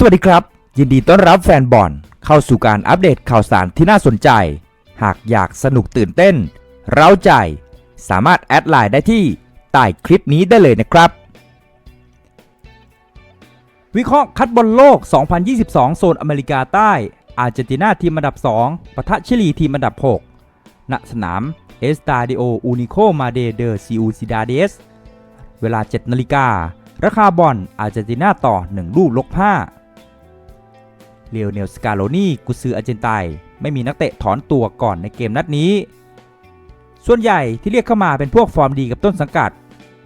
สวัสดีครับ ยินดีต้อนรับแฟนบอลเข้าสู่การอัปเดตข่าวสารที่น่าสนใจ หากอยากสนุกตื่นเต้น เร้าใจ สามารถแอดไลน์ได้ที่ใต้คลิปนี้ได้เลยนะครับ วิเคราะห์คัดบอลโลก 2022 โซนอเมริกาใต้ อาร์เจนตินาทีมอันดับ 2ปะทะชิลีทีมอันดับ 6 ณสนามเอสตาดิโออูนิโคมาเดเดอร์ซิอูซิดาเดสเวลา 7 นาฬิการาคาบอลอาร์เจนตินาต่อ 1 ลูกลกผ้า เลโอเนลสกาโลนีกุซืออาร์เจนไตไม่มีนักเตะถอนตัวก่อนในเกมนัดนี้ ส่วนใหญ่ที่เรียกเข้ามาเป็นพวกฟอร์มดีกับต้นสังกัด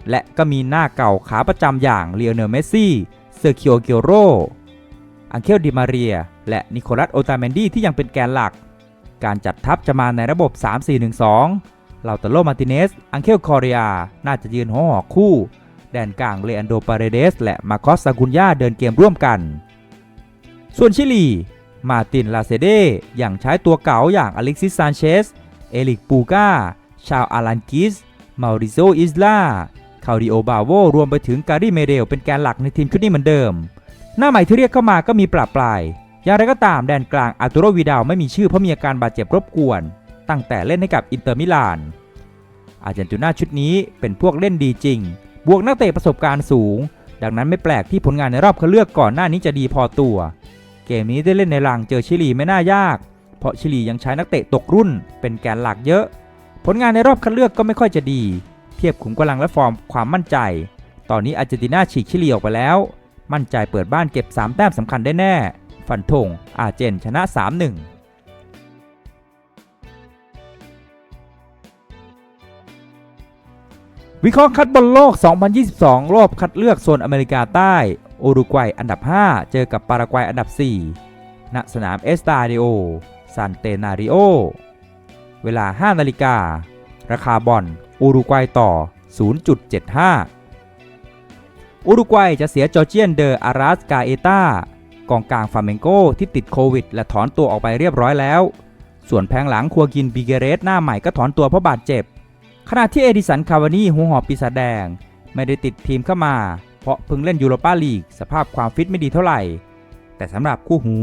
และก็มีหน้าเก่าขาประจำอย่างเลโอเนลเมสซี่ เซอร์คิโอเกโรอังเคลดิมาเรีย และนิโคลัสโอตาเมนดีที่ยังเป็นแกนหลัก การจัดทัพจะมาในระบบ 3-4-1-2เลาตาโลมาติเนส อังเคลคอริอาน่าจะยืนหัวหอกคู่ แดนกลางเลอันโดปาเรเดส และมาคอสซากุนยาเดินเกมร่วมกัน ส่วนชิลี มาตินลาเซเดอย่างใช้ตัวเก่าอย่างอเล็กซิสซานเชส เอลิกปูกาชาวอารันกิส มาริโซอิสลาคาริโอบาโวรวมไปถึงการีเมเดลเป็นแกนหลักในทีมชุดนี้เหมือนเดิม หน้าใหม่ที่เรียกเข้ามาก็มีปรับปลาย อย่างไรก็ตามแดนกลางอาร์ตูโรวิดาลไม่มีชื่อเพราะมีอาการบาดเจ็บรบกวน ตั้งแต่เล่นให้กับอินเตอร์มิลาน อาร์เจนตินาชุดนี้เป็นพวกเล่นดีจริง บวกนักเตะประสบการณ์สูง ดังนั้นไม่แปลกที่ผลงานในรอบคัดเลือกก่อนหน้านี้จะดีพอตัว เกมนี้ได้เล่นในรังเจอชิลีไม่น่ายาก เพราะชิลียังใช้นักเตะตกรุ่น เป็นแกนหลักเยอะ ผลงานในรอบคัดเลือกก็ไม่ค่อยจะดี เทียบขุมกำลังและฟอร์มความมั่นใจ ตอนนี้อาร์เจนตินาฉีกชิลีออกไปแล้ว มั่นใจเปิดบ้านเก็บ 3 แต้มสำคัญได้แน่ ฟันธงอาร์เจนชนะ 3-1วิเคราะห์คัดบอลโลก 2022 รอบคัดเลือกโซนอเมริกาใต้ อุรุกวัยอันดับ 5 เจอกับปารากวัยอันดับ 4 ณ สนามเอสตาดิโอซันเตนาริโอ เวลา 5 นาฬิกา ราคาบอลอุรุกวัยต่อ 0.75 อุรุกวัยจะเสียจอร์เจียนเดออาราสกาเอตากองกลางฟาเมนโกที่ติดโควิด และถอนตัวออกไปเรียบร้อยแล้ว ส่วนแผงหลังคัวกินบิเกเรสหน้าใหม่ก็ถอนตัวเพราะบาดเจ็บ ขณะที่เอดิสันคาวานีหัวหอบปีศาจแดง ไม่ได้ติดทีมเข้ามา เพราะเพิ่งเล่นยูโรปาลีกสภาพความฟิตไม่ดีเท่าไหร่ แต่สำหรับคู่หู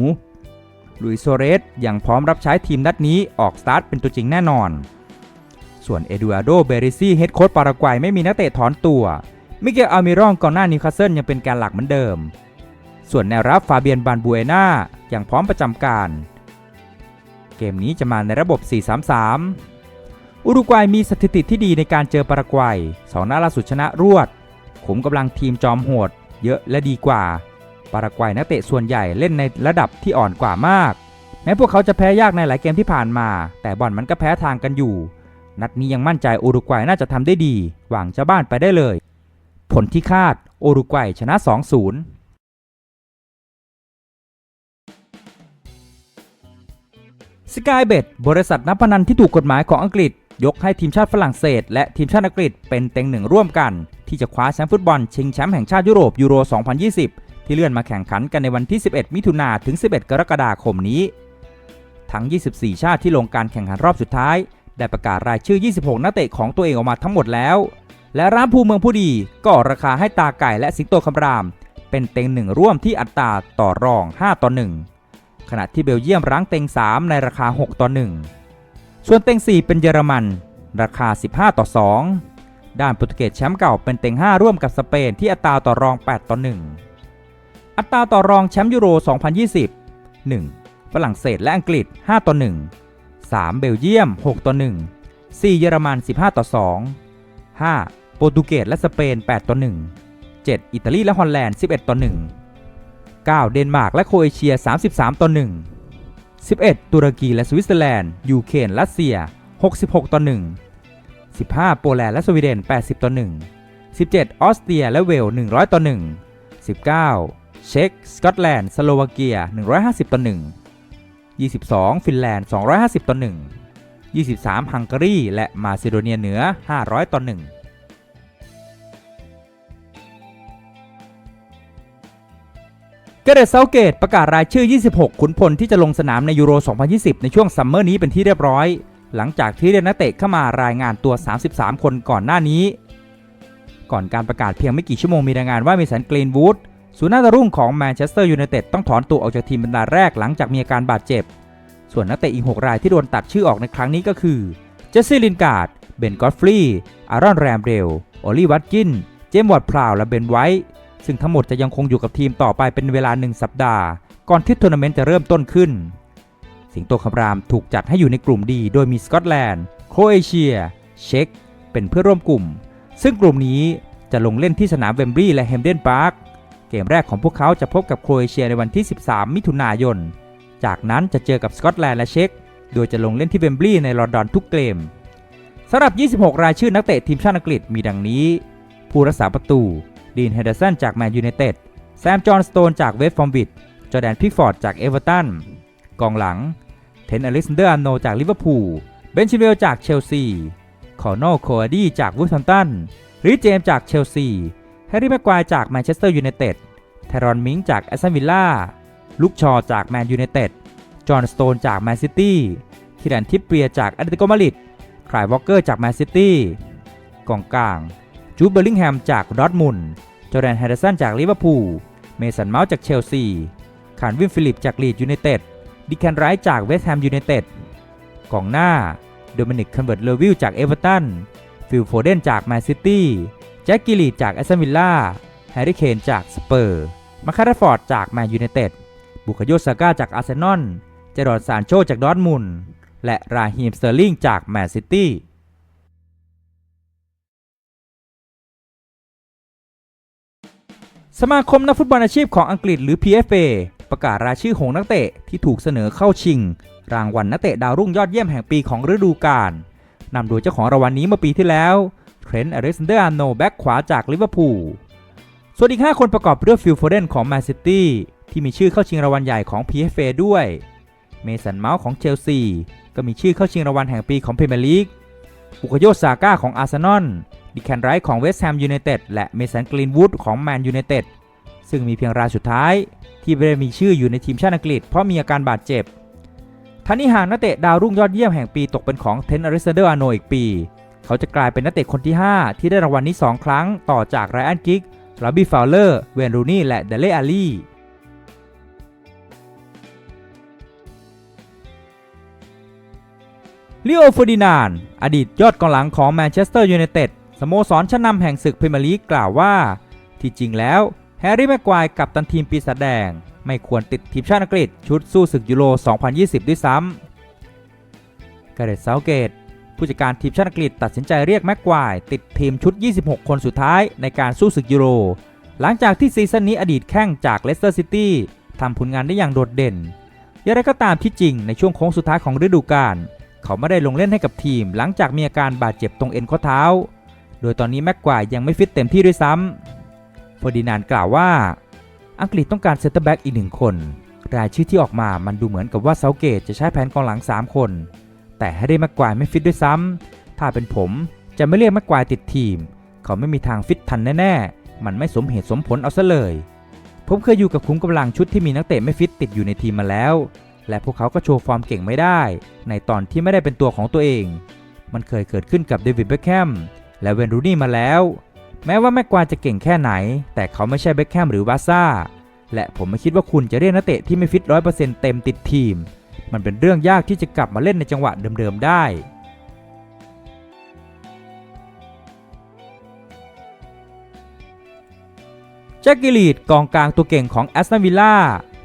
ลุยโซเรสยังพร้อมรับใช้ทีมนัดนี้ออกสตาร์ทเป็นตัวจริงแน่นอน ส่วนเอดูอาร์โด เบริซี่เฮดโค้ชปารากวัยไม่มีนักเตะถอนตัวมิเกลอามิรองกองหน้านิวคาสเซิลยังเป็นแกนหลักเหมือนเดิม ส่วนแนวรับฟาเบียนบานบูเอนายังพร้อมประจำการ เกมนี้จะมาในระบบ 4-3-3 อุรุกวัยมีสถิติที่ดีในการเจอปารากวัย สองนัดล่าสุดชนะรวด ขุมกำลังทีมจอมโหด เยอะและดีกว่า ปารากวัยนักเตะส่วนใหญ่เล่นในระดับที่อ่อนกว่ามาก แม้พวกเขาจะแพ้ยากในหลายเกมที่ผ่านมา แต่บอลมันก็แพ้ทางกันอยู่ นัดนี้ยังมั่นใจอุรุกวัยน่าจะทำได้ดี หวังจ้าบ้านไปได้เลย ผลที่คาดอุรุกวัยชนะ 2-0สกายเบดบริษัทนักพนันที่ถูกกฎหมายของอังกฤษ ยกให้ทีมชาติฝรั่งเศส และทีมชาติอังกฤษเป็นเต็งหนึ่งร่วมกัน ที่จะคว้าแชมป์ฟุตบอลชิงแชมป์แห่งชาติยุโรปยูโร 2020 ที่เลื่อนมาแข่งขันกันในวันที่ 11 มิถุนาถึง 11 กรกฎาคมนี้ ทั้ง 24 ชาติที่ลงการแข่งขันรอบสุดท้าย ได้ประกาศรายชื่อ 26 นักเตะของตัวเองออกมาทั้งหมดแล้ว และร้านภูเมืองผู้ดีก็ราคาให้ตาไก่และสิงโตคำราม เป็นเต็งหนึ่งร่วมที่อัตราต่อรอง 5 ต่อ 1 ขณะที่เบลเยียมรั้งเต็ง 3 ในราคา 6 ต่อ 1 ส่วนเต็ง 4 เป็นเยอรมัน ราคา 15 ต่อ 2 ด้านโปรตุเกสแชมป์เก่าเป็นเต็ง 5 ร่วมกับสเปนที่อัตราต่อรอง 8 ต่อ 1 อัตราต่อรองแชมป์ยูโร 2020 1. ฝรั่งเศสและอังกฤษ 5 ต่อ 1 3. เบลเยียม 6 ต่อ 1 4. เยอรมัน 15 ต่อ 2 5. โปรตุเกสและสเปน 8 ต่อ 1 7. อิตาลีและฮอลแลนด์ 11 ต่อ 1 9 เดนมาร์กและโครเอเชีย 33 ต่อ 1 11 ตุรกีและสวิตเซอร์แลนด์ ยูเครนรัสเซีย 66 ต่อ 1 15 โปแลนด์และสวีเดน 80 ต่อ 1 17 ออสเตรียและเวล 100 ต่อ 1 19 เช็กสกอตแลนด์ สโลวาเกีย 150 ต่อ 1 22 ฟินแลนด์ 250 ต่อ 1 23 ฮังการี และมาซิโดเนียเหนือ 500 ต่อ 1 เกเรตเซาเกตประกาศรายชื่อ 26 ขุนพลที่จะลงสนามในยูโร 2020 ในช่วงซัมเมอร์นี้เป็นที่เรียบร้อย หลังจากที่เรียกนักเตะเข้ามารายงานตัว 33 คนก่อนหน้านี้ ก่อนการประกาศเพียงไม่กี่ชั่วโมงมีรายงานว่าเมสันเกรนวูดศูนย์หน้าตรุ่งของแมนเชสเตอร์ยูไนเต็ดต้องถอนตัวออกจากทีมบรรดาแรกหลังจากมีอาการบาดเจ็บ ส่วนนักเตะอีก 6 รายที่โดนตัดชื่อออกในครั้งนี้ก็คือเจสซี่ลินการ์ด เบนกอตฟรีย์อารอนแรมเรลโอลีวัตกิน เจมส์วอร์ดพราวและเบนไวท์ ซึ่งทั้งหมดจะยังคงอยู่กับทีมต่อไปเป็นเวลา 1 สัปดาห์ ก่อนที่ทัวร์นาเมนต์จะเริ่มต้นขึ้น สิงโตคำรามถูกจัดให้อยู่ในกลุ่มดีโดยมีสกอตแลนด์ โครเอเชีย เช็กเป็นเพื่อร่วมกลุ่ม ซึ่งกลุ่มนี้จะลงเล่นที่สนามเวมบลีย์และเฮมเดนพาร์ค เกมแรกของพวกเขาจะพบกับโครเอเชียในวันที่ 13 มิถุนายน จากนั้นจะเจอกับสกอตแลนด์และเช็ก โดยจะลงเล่นที่เวมบลีย์ในลอนดอนทุกเกมสำหรับ 26 รายชื่อนักเตะทีมชาติอังกฤษมีดังนี้ ผู้รักษาประตู ดีนเฮเดอร์สันจากแมนยูไนเต็ด แซมจอห์นสโตนจากเวสต์ฟอร์มวิดจอแดนพิกฟอร์ดจากเอเวอร์ตัน กองหลัง เทนอลิสเดอร์อันโนจากลิเวอร์พูล เบนชิเวลจากเชลซี คอร์โนโคอดีจากวูฟแฮมตันริเจมจากเชลซี แฮร์รี่แม็กควายจากแมนเชสเตอร์ยูไนเต็ดเทรอนมิงจากแอสตันวิลล่า ลุกชอจากแมนยูไนเต็ด จอห์นสโตนจากแมนซิตี้คิรันทิปเปียจากแอตเลติโกมาริดคลายวอลเกอร์จากแมนซิตี้ กองกลาง จูดเบอร์ลิงแฮมจากดอร์ทมุนด์ จอร์แดนแฮนเดอร์สันจากลิเวอร์พูล เมสันเมาส์จากเชลซีคานวินฟิลิปจากลีดยูไนเต็ด ดิแคนไรท์จากเวสต์แฮมยูไนเต็ด กองหน้า โดมินิกคันเวิร์ตเลวิลจากเอเวอร์ตัน ฟิลโฟเดนจากแมนซิตี้ แจ็คกิลีดจากแอสตันวิลล่า แฮร์รี่เคนจากสเปอร์ มาคาร์ฟอร์ดจากแมนยูไนเต็ด บุคโยซาก้าจากอาร์เซนอล เจรอดซานโชจากดอร์ทมุนและราฮีมสเตอร์ลิงจากแมนซิตี้ สมาคมนักฟุตบอลอาชีพของอังกฤษหรือ PFA ประกาศรายชื่อหงนักเตะที่ถูกเสนอเข้าชิง รางวัลนักเตะดาวรุ่งยอดเยี่ยมแห่งปีของฤดูกาลนำโดยเจ้าของรางวัลนนี้เมื่อปีที่แล้วเทรนต์อเล็กซานเดอร์อาร์โนแบ็กขวาจากลิเวอร์พูลส่วนอีก 5 คนประกอบด้วยฟิลโฟเดนของแมนซิตี้ที่มีชื่อเข้าชิงรางวัลใหญ่ของ PFA ด้วย เมสันเมาส์ของเชลซีก็มีชื่อเข้าชิงรางวัลแห่งปีของพรีเมียร์ลีกบุคโยซาก้าของอาร์เซนอล ดิแคนไรท์ของเวสต์แฮมยูไนเต็ดและเมสันกรีนวูดของแมนยูไนเต็ดซึ่งมีเพียงรายสุดท้าย ที่ไม่ได้มีชื่ออยู่ในทีมชาติอังกฤษเพราะมีอาการบาดเจ็บทั้งนี้หากนักเตะดาวรุ่งยอดเยี่ยมแห่งปีตกเป็นของเทนอริสเดอร์อาโนอีกปี เขาจะกลายเป็นนักเตะคนที่ 5 ที่ได้รางวัลนี้ 2 ครั้งต่อจากไรอันกิกลาบี้ฟาวเลอร์ เวนรูนี่ และเดเลอาลีลิโอฟูดินาน อดีตยอดกองหลังของแมนเชสเตอร์ยูไนเต็ด สโมสรชั้นนำแห่งศึกพรีเมียร์ลีกกล่าวว่า ที่จริงแล้วแฮร์รี่แม็กควายกับตันทีมปีศาจแดง ไม่ควรติดทีมชาติอังกฤษชุดสู้ศึกยูโร 2020 ด้วยซ้ำกาเรตเซาเกต ผู้จัดการทีมชาติอังกฤษตัดสินใจเรียกแม็กควายติดทีมชุด 26 คนสุดท้ายในการสู้ศึกยูโร หลังจากที่ซีซั่นนี้อดีตแข้งจากเลสเตอร์ซิตี้ทำผลงานได้อย่างโดดเด่นอย่างไรก็ตามที่จริงในช่วงโค้งสุดท้ายของฤดูกาลเขาไม่ได้ลงเล่นให้กับทีม หลังจากมีอาการบาดเจ็บตรงเอ็นข้อเท้า โดยตอนนี้แม็กควายยังไม่ฟิตเต็มที่ด้วยซ้ำเฟอร์ดินานกล่าวว่า อังกฤษต้องการเซนเตอร์แบ็กอีกหนึ่งคน รายชื่อที่ออกมามันดูเหมือนกับว่าเซาเกตจะใช้แผนกองหลัง 3 คน แต่ให้ได้แม็กควายไม่ฟิตด้วยซ้ำถ้าเป็นผมจะไม่เรียกแม็กควายติดทีม เขาไม่มีทางฟิตทันแน่ๆ มันไม่สมเหตุสมผลเอาซะเลย ผมเคยอยู่กับคุ้มกำลังชุดที่มีนักเตะไม่ฟิตติดอยู่ในทีมมาแล้ว และพวกเขาก็โชว์ฟอร์มเก่งไม่ได้ ในตอนที่ไม่ได้เป็นตัวของตัวเอง มันเคยเกิดขึ้นกับเดวิดเบคแฮม และเวนรูนี่มาแล้ว แม้ว่าแม็กควายจะเก่งแค่ไหน แต่เขาไม่ใช่เบคแฮมหรือวาซ่าและผมไม่คิดว่าคุณจะเรียกนักเตะที่ไม่ฟิตร้อยเปอร์เซ็นต์เต็มติดทีม มันเป็นเรื่องยากที่จะกลับมาเล่นในจังหวะเดิมๆได้แจ็คกิลีดกองกลางตัวเก่งของแอสตันวิลล่า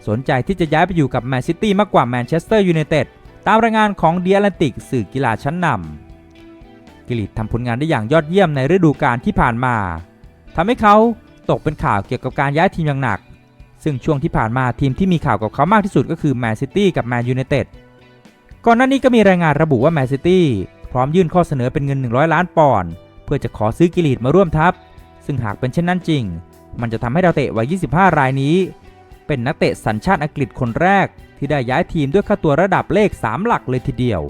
สนใจที่จะย้ายไปอยู่กับแมนซิตี้มากกว่าแมนเชสเตอร์ยูไนเต็ดตามรายงานของเดียแลนติกสื่อกีฬาชั้นนำ กิลีดทำผลงานได้อย่างยอดเยี่ยมในฤดูกาลที่ผ่านมาทำให้เขาตกเป็นข่าวเกี่ยวกับการย้ายทีมอย่างหนัก ซึ่งช่วงที่ผ่านมาทีมที่มีข่าวกับเขามากที่สุดก็คือแมนซิตี้กับแมนยูไนเต็ดก่อนหน้านี้ก็มีรายงานระบุว่าแมนซิตี้พร้อมยื่นข้อเสนอเป็นเงิน 100 ล้านปอนด์เพื่อจะขอซื้อกิลีดมาร่วมทัพ ซึ่งหากเป็นเช่นนั้นจริง มันจะทำให้ดาวเตะวัย 25 รายนี้ เป็นนักเตะสัญชาติอังกฤษคนแรก ที่ได้ย้ายทีมด้วยค่าตัวระดับเลข 3 หลักเลยทีเดียว